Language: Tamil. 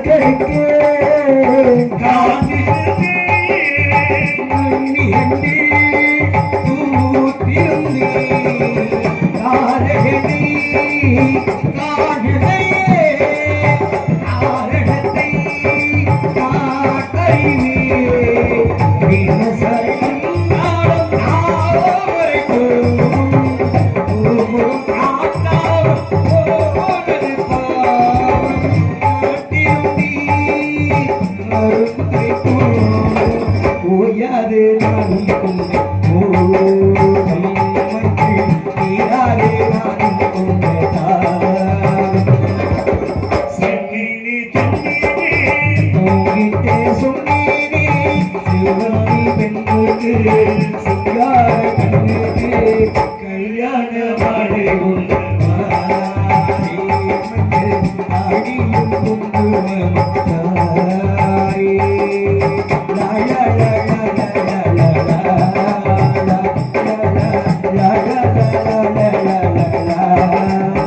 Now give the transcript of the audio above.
காக்கருக்கு காந்திக்கு ஹண்டி தூத்திருந்து காரகடி கார ஓயாது நானும் நீராலே நானும் கொண்டதான் செம்மீனி செம்மீனி உங்கிட்ட சொன்னேனே சிவனி பெண்ணுக்கு சிங்கார கண்ணுக்கு கல்யாண மாலை உண்டு Música